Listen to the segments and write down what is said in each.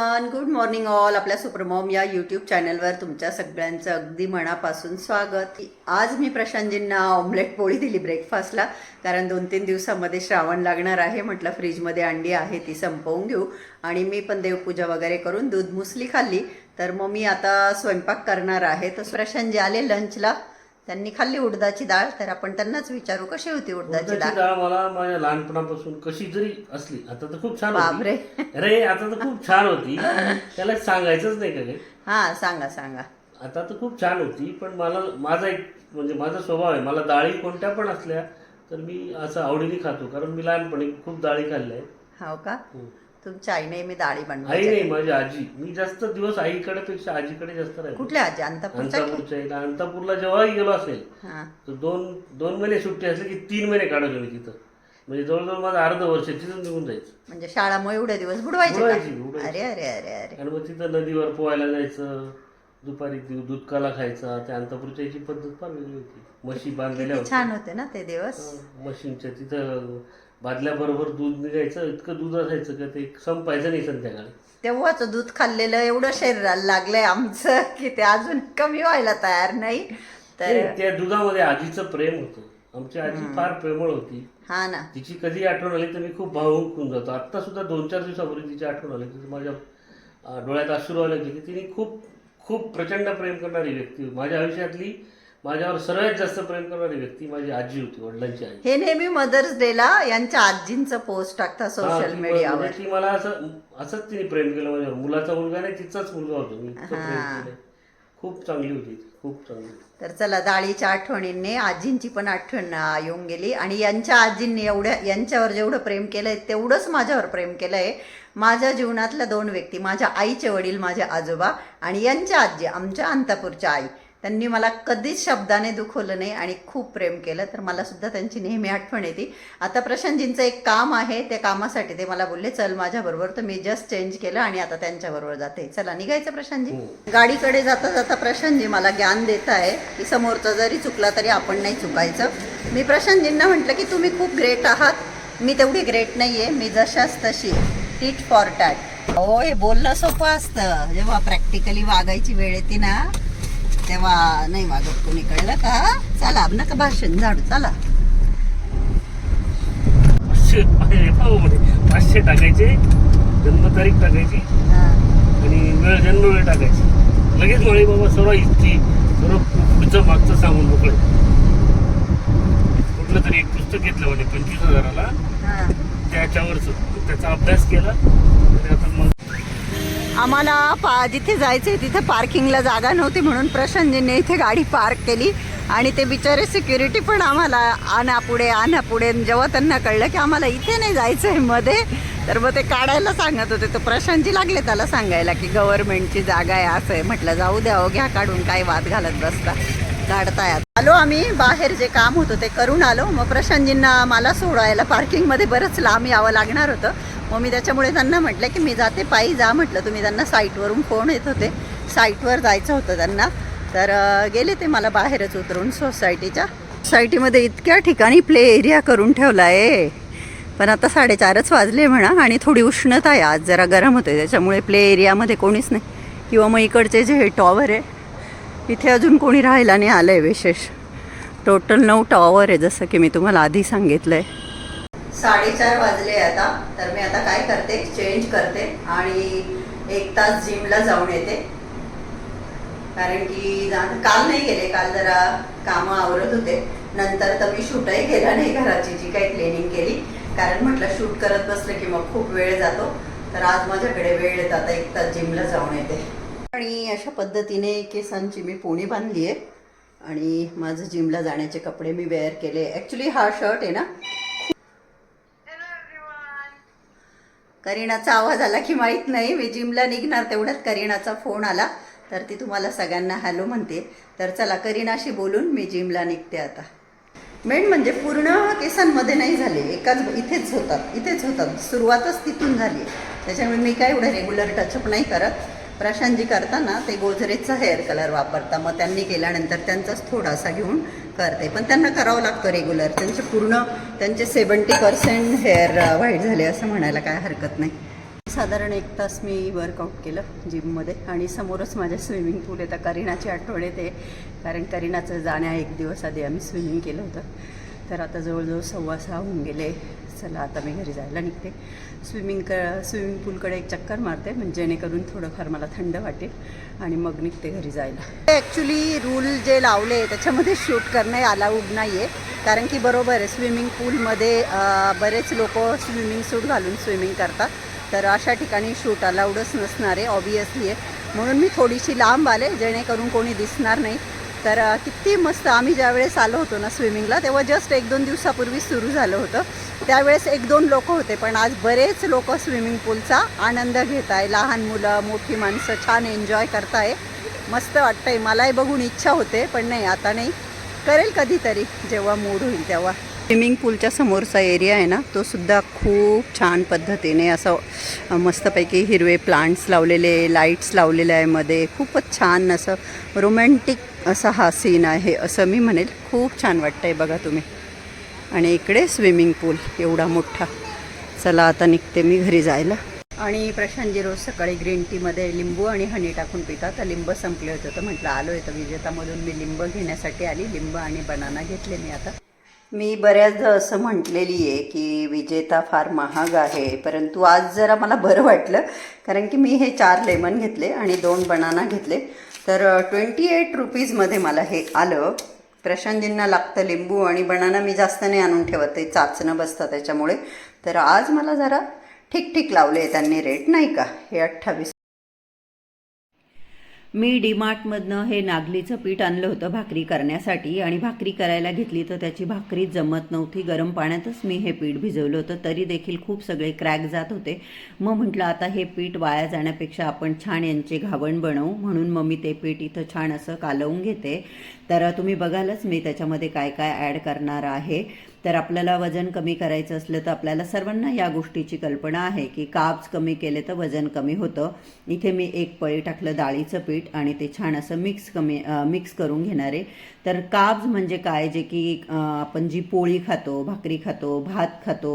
Morning all आपल्या सुप्रमॉम या YouTube चॅनलवर तुमच्या सगळ्यांचं अगदी मनापासून स्वागत. आज मी प्रशांतजींना ऑमलेट पोळी दिली ब्रेकफास्टला कारण दोन तीन दिवसामध्ये श्रावण लागणार आहे. म्हटलं फ्रीजमध्ये अंडी आहे ती संपवून घेऊ. आणि मी पण देवपूजा वगैरे करून दूध मुसली खाल्ली. तर मग मी आता स्वयंपाक करणार आहे. तर प्रशांतजी आले लंचला त्यांनी खाल्ली उडदाची डाळ तर आपण त्यांनाच विचारू कशी होती उडदाची उडदाची डाळ? डाळ मला माझ्या लहानपणापासून कशी जरी असली आता तर खूप छान बापरे. होती अरे आता तर खूप छान होती. त्याला सांगायचंच नाही का काही? हां सांगा सांगा. आता तर खूप छान होती पण मला माझा एक म्हणजे माझा स्वभाव आहे मला डाळी कोणत्या पण असल्या तर मी असं आवडीने खातो कारण मी लहानपणी खूप डाळी खाल्ल्या. आहेत हो का? हम्म. तुमच्या आईने मी डाळी आई बनवायची नाही माझी आजी. मी जास्त दिवस आईकडे पेक्षा आजीकडे जास्त राहिलो. कुठल्या आजी? अंतापूरच्या की? अंतापूरच्या इथं अंतापूरला जेव्हाही गेलो असेल हा. तर दोन दोन महिने सुट्टी असली की तीन महिने काढायचो मी तिथं. म्हणजे जवळजवळ माझं अर्ध वर्ष तिथं निघून जायचं. म्हणजे शाळामुळे एवढे दिवस बुडवायचे बुडवायची, का? बुडवायची. अरे अरे अरे अरे. आणि मग तिथं नदीवर पोहायला जायचं दुपारी दि- दूध काला खायचा. त्या अंतापूरच्या याची पद्धत फार वेगळी होती. म्हशी बांधलेल्या किती छान होते ना ते दिवस. म्हशींच्या तिथं बादल्याबरोबर दूध निघायचं इतकं दूध असायचं का ते संपायचं नाही संध्याकाळी. तेव्हाच दूध खाल्लेलं एवढं शरीराला लागलंय आमचं की ते अजून कमी व्हायला तयार नाही. तर त्या दुधामध्ये आजीचं प्रेम होतं. आमची आजी फार प्रेमळ होती. हा ना. तिची कधी आठवण आली तर मी खूप भावूक होऊन जातो. आत्ता सुद्धा दोन चार दिवसापूर्वी तिची आठवण आली तर माझ्या अं, डोळ्यात अश्रू आले की तिने खूप खूप प्रचंड प्रेम करणारी व्यक्ती होती. माझ्या आयुष्यातली माझ्यावर सर्वात जास्त प्रेम करणारी व्यक्ती माझी आजी होती वडिलांची आई. हे नेहमी मदर्स डेला यांच्या आजींचं पोस्ट टाकतात हा, सोशल ती मीडियावर म्हणजे ती मला असं असंच तिने प्रेम केलं माझ्यावर मुलाचा मुलगा नाही तिचाच मुलगा होतो मी इतकं प्रेम. केलं खूप चांगली होती ती, खूप चांगली तर चला डाळीच्या आठवणींनी आजींची पण आठवण येऊन गेली. आणि यांच्या आजींनी एवढ्या यांच्यावर जेवढं प्रेम केलंय तेवढंच माझ्यावर प्रेम केलंय. माझ्या जीवनातल्या दोन व्यक्ती माझ्या आईचे वडील माझे आजोबा आणि यांच्या आजी आमच्या अंतापूरच्या आई. त्यांनी मला कधीच शब्दाने दुखवलं नाही आणि खूप प्रेम केलं तर मला सुद्धा त्यांची नेहमी आठवण येते. आता प्रशांतजींचं एक काम आहे त्या कामासाठी ते मला बोलले चल माझ्याबरोबर तर मी जस्ट चेंज केलं आणि आता त्यांच्याबरोबर जाते. चला निघायचं प्रशांतजी? गाडीकडे जाता जाता प्रशांतजी मला ज्ञान देत आहे की समोरचा जरी चुकला तरी आपण नाही चुकायचं. मी प्रशांतजींना म्हटलं की तुम्ही खूप ग्रेट आहात. मी तेवढी ग्रेट नाही आहे मी जशाच तशी टीट फॉर टॅट हो हे बोलणं सोपं असतं. जेव्हा प्रॅक्टिकली वागायची वेळ येते ना तेव्हा नाही वागत कोणी कळलं का? चला नका भाषण झाडू चला. पाचशे पाचशे टाकायचे जन्मतारीख टाकायची. आणि वेळ जन्म वेळ टाकायची. लगेच म्हणे बाबा सर्व हिस्ट्री सर्व पुढचं मागचं सांगून मोकळे. कुठलं तरी एक पुस्तक घेतलं म्हणे पंचवीस हजाराला. त्याच्यावरच त्याचा अभ्यास केला. आणि आता मग आम्हाला पा जिथे आहे तिथे पार्किंगला जागा नव्हती म्हणून प्रशांतजींनी इथे गाडी पार्क केली. आणि ते बिचारे सिक्युरिटी पण आम्हाला आणा पुढे आणा पुढे जेव्हा त्यांना कळलं की आम्हाला इथे नाही जायचं आहे मध्ये तर मग ते काढायला सांगत होते. तर प्रशांतजी लागले त्याला सांगायला की गव्हर्नमेंटची जागा आहे असं आहे. म्हटलं जाऊ द्या हो घ्या काढून काय वाद घालत बसता. काढतायत आलो आम्ही बाहेर जे काम होतं ते करून आलो. मग प्रशांतजींना मला सोडायला पार्किंगमध्ये बरंच लांब यावं लागणार होतं. मग मी त्याच्यामुळे त्यांना म्हटलं की मी जाते पायी जा म्हटलं. तुम्ही त्यांना साईटवरून फोन येत होते. साईटवर जायचं होतं त्यांना. तर गेले ते मला बाहेरच उतरून सोसायटीच्या. सोसायटीमध्ये इतक्या ठिकाणी प्ले एरिया करून ठेवला आहे पण आता साडेचारच वाजले म्हणा आणि थोडी उष्णता आहे. आज जरा गरम होते त्याच्यामुळे प्ले एरियामध्ये कोणीच नाही. किंवा मग इकडचे जे हे टॉवर आहे इथे अजून कोणी राहायला नाही आलं आहे विशेष. टोटल नऊ टॉवर आहे जसं की मी तुम्हाला आधी सांगितलं आहे साडेचार वाजले आता तर मी आता काय करते चेंज करते आणि एक तास जिमला जाऊन येते. कारण की काल नाही गेले काल जरा कामं आवरत होते. नंतर तर मी शूटही केला नाही घराची जी काही क्लिनिंग केली. कारण म्हटलं शूट करत बसलं की मग खूप वेळ जातो. तर आज माझ्याकडे वेळ येत आता एक तास जिमला जाऊन येते. आणि अशा पद्धतीने केसांची मी पोणी बांधली आहे. आणि माझं जिमला जाण्याचे कपडे मी वेअर केले. ॲक्च्युली हा शर्ट आहे ना करीनाचा आवाज आला की माहीत नाही. मी जिमला निघणार तेवढ्यात करीनाचा फोन आला. तर ती तुम्हाला सगळ्यांना हॅलो म्हणते. तर चला करीनाशी बोलून मी जिमला निघते आता. मेन म्हणजे पूर्ण केसांमध्ये नाही झाले. एकाच इथेच होतात. इथेच होतात. सुरुवातच तिथून झाली. त्याच्यामुळे मी काय एवढं रेग्युलर टचअप नाही करत. प्रशांतजी करताना ते गोजरेजचा हेअर कलर वापरता. मग त्यांनी केल्यानंतर त्यांचाच थोडासा घेऊन करते. पण त्यांना करावं लागतं रेग्युलर त्यांचे पूर्ण त्यांचे सेवन्टी पर्सेंट हेअर व्हाईट झाले असं म्हणायला काय हरकत नाही. साधारण एक तास मी वर्कआउट केलं जिममध्ये आणि समोरच माझ्या स्विमिंग पूल येतं. करिनाची आठवण येते. कारण करिनाचं जाण्या एक दिवस आधी आम्ही स्विमिंग केलं होतं. तर आता जवळजवळ सव्वा सहा होऊन गेले. चला आता मी घरी जायला निघते. स्विमिंग क स्विमिंग पूलकडे एक चक्कर मारते म्हणजे जेणेकरून थोडंफार मला थंड वाटेल आणि मग निघते घरी जायला. ॲक्च्युली रूल जे लावले त्याच्यामध्ये शूट करणे अलाउड नाही आहे कारण की बरोबर आहे स्विमिंग पूलमध्ये बरेच लोक स्विमिंग सूट घालून स्विमिंग करतात. तर अशा ठिकाणी शूट अलाउडच नसणार आहे ऑबियसली आहे. म्हणून मी थोडीशी लांब आले जेणेकरून कोणी दिसणार नाही. तर किती मस्त आम्ही ज्यावेळेस आलो होतो ना स्विमिंगला तेव्हा जस्ट एक दोन दिवसापूर्वी सुरू झालं होतं. त्यावेळेस एक दोन लोक होते पण आज बरेच लोक स्विमिंग पूलचा आनंद घेत आहे. लहान मुलं मोठी माणसं छान एन्जॉय करताय. मस्त वाटतंय. मलाही बघून इच्छा होते पण नाही आता नाही. करेल कधीतरी. जेव्हा मूड होईल तेव्हा. स्विमिंग पूलच्या समोरचा एरिया आहे ना तो सुद्धा खूप छान पद्धतीने असं मस्तपैकी हिरवे प्लांट्स लावलेले लाईट्स लावलेले आहे मध्ये. खूपच छान असं रोमॅन्टिक असा हा सीन आहे असं मी म्हणेल. खूप छान वाटतंय बघा तुम्ही. आणि इकडे स्विमिंग पूल एवढा मोठा. चला आता निघते मी घरी जायला. आणि प्रशांतजी रोज सकाळी ग्रीन टीमध्ये लिंबू आणि हनी टाकून पितात. तर लिंब संपले होते तर म्हटलं आलो आहे तर विजेतामधून मी लिंब घेण्यासाठी आली. लिंब आणि बनाना घेतले मी आता. मी बऱ्याचदा असं म्हटलेली आहे की विजेता फार महाग आहे परंतु आज जरा मला बरं वाटलं कारण की मी हे चार लेमन घेतले आणि दोन बनाना घेतले. तर ट्वेंटी एट रुपीजमध्ये मला हे आलं. प्रशांतजींना लागतं लिंबू आणि बनाना मी जास्त नाही आणून ठेवत ते चाचणं बसतं त्याच्यामुळे. तर आज मला जरा ठीक ठीक लावले त्यांनी रेट नाही का? हे अठ्ठावीस मी डीमार्टमधनं हे नागलीचं पीठ आणलं होतं भाकरी करण्यासाठी. आणि भाकरी करायला घेतली तर त्याची भाकरी जमत नव्हती. गरम पाण्यातच मी हे पीठ भिजवलं होतं. तरी देखील खूप सगळे क्रॅक जात होते. मग म्हटलं आता हे पीठ वाया जाण्यापेक्षा आपण छान यांचे घावण बनवू. म्हणून मग मी ते पीठ इथं छान असं कालवून घेते. तर तुम्ही बघालच मी त्याच्यामध्ये काय काय ॲड करणार आहे. तर आपल्याला वजन कमी करायचं असलं तर आपल्याला सर्वांना या गोष्टीची कल्पना आहे की काब्स कमी केले तर वजन कमी होतं. इथे मी एक पळी टाकलं डाळीचं पीठ. आणि ते छान असं मिक्स कमी मिक्स करून घेणार आहे. तर काब्ज म्हणजे काय? जे की आपण जी पोळी खातो भाकरी खातो भात खातो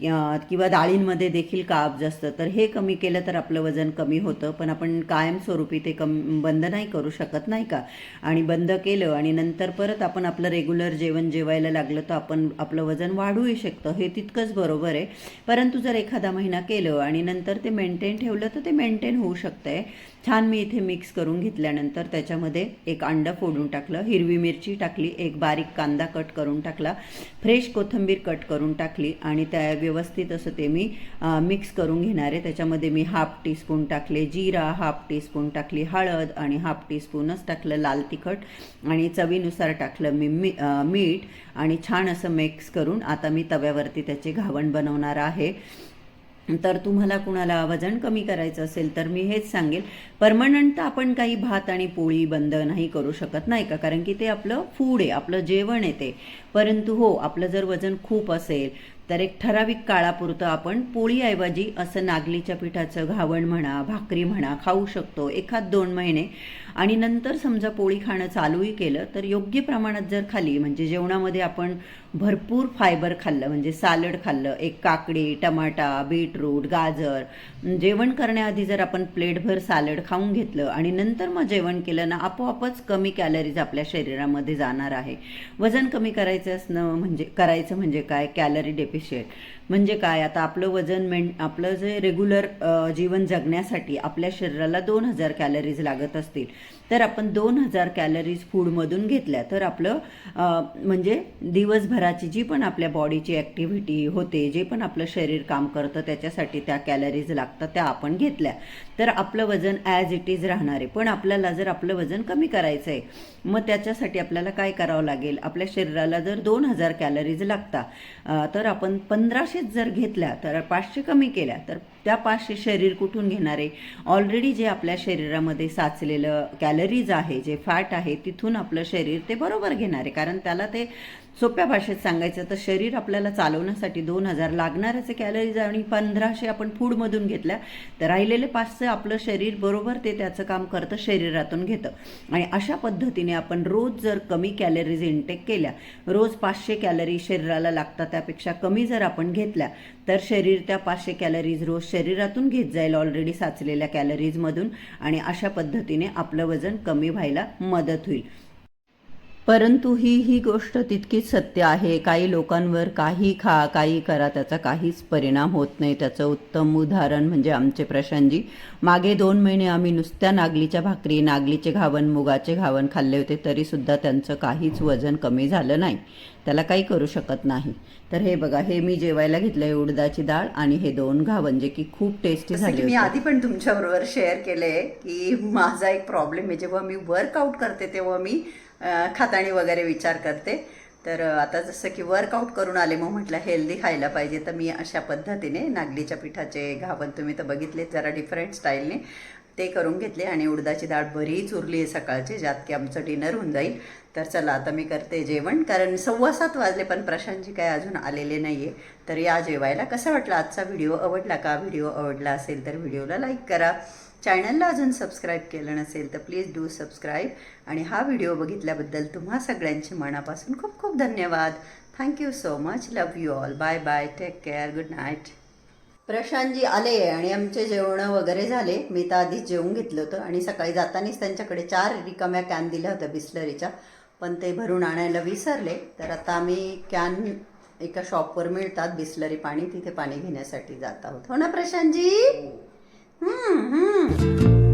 किंवा डाळींमध्ये देखील काप जास्त. तर हे कमी केलं तर आपलं वजन कमी होतं. पण आपण कायमस्वरूपी ते कम बंद नाही करू शकत नाही का? आणि बंद केलं आणि नंतर परत आपण आपलं रेग्युलर जेवण जेवायला लागलं तर आपण आपलं वजन वाढूही शकतं. हे तितकंच बरोबर आहे. परंतु जर एखादा महिना केलं आणि नंतर ते मेंटेन ठेवलं तर ते मेंटेन होऊ शकतं आहे छान मी इथे मिक्स करून घेतल्यानंतर त्याच्यामध्ये एक अंडं फोडून टाकलं. हिरवी मिरची टाकली. एक बारीक कांदा कट करून टाकला. फ्रेश कोथिंबीर कट करून टाकली आणि त्या व्यवस्थित असं ते मी मिक्स करून घेणार आहे. त्याच्यामध्ये मी हाफ टीस्पून टाकले जिरा हाफ टीस्पून टाकली हळद आणि हाफ टीस्पूनच टाकलं लाल तिखट आणि चवीनुसार टाकलं मी मी मीठ आणि छान असं मिक्स करून आता मी तव्यावरती त्याचे घावण बनवणार आहे. तर तुम्हाला कुणाला वजन कमी करायचं असेल तर मी हेच सांगेल. परमनंट तर आपण काही भात आणि पोळी बंद नाही करू शकत नाही का? कारण की ते आपलं फूड आहे आपलं जेवण आहे ते. परंतु हो आपलं जर वजन खूप असेल तर एक ठराविक काळापुरतं आपण पोळीऐवजी असं नागलीच्या पिठाचं घावण म्हणा भाकरी म्हणा खाऊ शकतो. एखाद दोन महिने आणि नंतर समजा पोळी खाणं चालूही केलं तर योग्य प्रमाणात जर खाली म्हणजे जेवणामध्ये आपण भरपूर फायबर खाल्लं म्हणजे सालड खाल्लं एक काकडी टमाटा बीटरूट गाजर जेवण करण्याआधी जर आपण प्लेटभर सालड खाऊन घेतलं आणि नंतर मग जेवण केलं ना आपोआपच कमी कॅलरीज आपल्या शरीरामध्ये जाणार आहे. वजन कमी करायचं असणं म्हणजे करायचं म्हणजे काय? Calorie deficit. म्हणजे काय? आता आपलं वजन मेन आपलं जे रेग्युलर जीवन जगण्यासाठी आपल्या शरीराला दोन हजार कॅलरीज लागत असतील. तर आपण दोन हजार कॅलरीज फूडमधून घेतल्या तर आपलं म्हणजे दिवसभराची जी पण आपल्या बॉडीची ॲक्टिव्हिटी होते जे पण आपलं शरीर काम करतं त्याच्यासाठी त्या कॅलरीज लागतात त्या आपण घेतल्या. तर आपलं वजन ॲज इट इज राहणार आहे. पण आपल्याला जर आपलं वजन कमी करायचं आहे मग त्याच्यासाठी आपल्याला काय करावं लागेल? आपल्या शरीराला जर दोन हजार कॅलरीज लागतात तर आपण पंधराशे पंधराशेच जर घेतल्या तर पाचशे कमी केल्या तर त्या पाचशे शरीर कुठून घेणार आहे? ऑलरेडी जे आपल्या शरीरामध्ये साचलेलं कॅलरीज आहे जे फॅट आहे तिथून आपलं शरीर ते बरोबर घेणार आहे. कारण त्याला ते सोप्या भाषेत सांगायचं तर शरीर आपल्याला चालवण्यासाठी दोन हजार लागणारच आहे कॅलरीज आणि पंधराशे आपण फूडमधून घेतल्या तर राहिलेले पाचशे आपलं शरीर बरोबर ते त्याचं काम करतं शरीरातून घेतं. आणि अशा पद्धतीने आपण रोज जर कमी कॅलरीज इनटेक केल्या रोज पाचशे कॅलरी शरीराला लागतात त्यापेक्षा कमी जर आपण घेतल्या तर शरीर त्या पाचशे कॅलरीज रोज शरीरातून घेत जाईल ऑलरेडी साचलेल्या कॅलरीजमधून आणि अशा पद्धतीने आपलं वजन कमी व्हायला मदत होईल. परंतु ही ही गोष्ट तितकीच सत्य आहे. काही लोकांवर काही खा काही करा त्याचा काहीच परिणाम होत नाही. त्याचं उत्तम उदाहरण म्हणजे आमचे प्रशांतजी. मागे दोन महिने आम्ही नुसत्या नागलीच्या भाकरी नागलीचे घावन मुगाचे घावन खाल्ले होते तरीसुद्धा त्यांचं काहीच वजन कमी झालं नाही. त्याला काही करू शकत नाही. तर हे बघा हे मी जेवायला घेतलंय उडदाची डाळ आणि हे दोन घावन जे की खूप टेस्टी झाले मी. आधी पण तुमच्याबरोबर शेअर केलंय की माझा एक प्रॉब्लेम आहे जेव्हा मी वर्कआउट करते तेव्हा मी खाताणी वगैरे विचार करते. तर आता जसं की वर्कआउट करून आले मग म्हटलं हेल्दी खायला पाहिजे. तर मी अशा पद्धतीने नागलीच्या पिठाचे घावन तुम्ही तर बघितले जरा डिफरंट स्टाईलने ते करून घेतले आणि उडदाची डाळ बरीच उरली आहे सकाळची ज्यात की आमचं डिनर होऊन जाईल. तर चला आता मी करते जेवण कारण सव्वा सात वाजले पण प्रशांतजी काय अजून आलेले नाही आहे तर या जेवायला कसं वाटलं आजचा व्हिडिओ आवडला का? व्हिडिओ आवडला असेल तर व्हिडिओला लाईक करा. चॅनलला अजून सबस्क्राईब केलं नसेल तर प्लीज डू सबस्क्राईब आणि हा व्हिडिओ बघितल्याबद्दल तुम्हा सगळ्यांचे मनापासून खूप खूप धन्यवाद. Thank you so much love you all bye bye take care good night Prashantji आले आणि आमचे जेवणं वगैरे झाले. मी तर आधीच जेवून घेतलं होतं आणि सकाळी जातानीच त्यांच्याकडे चार रिकाम्या कॅन दिल्या होत्या बिस्लरीच्या. पण ते भरून आणायला विसरले. तर आता आम्ही कॅन एका शॉपवर मिळतात बिस्लरी पाणी. तिथे पाणी घेण्यासाठी जात आहोत. हो ना प्रशांतजी? हम्म हम्म.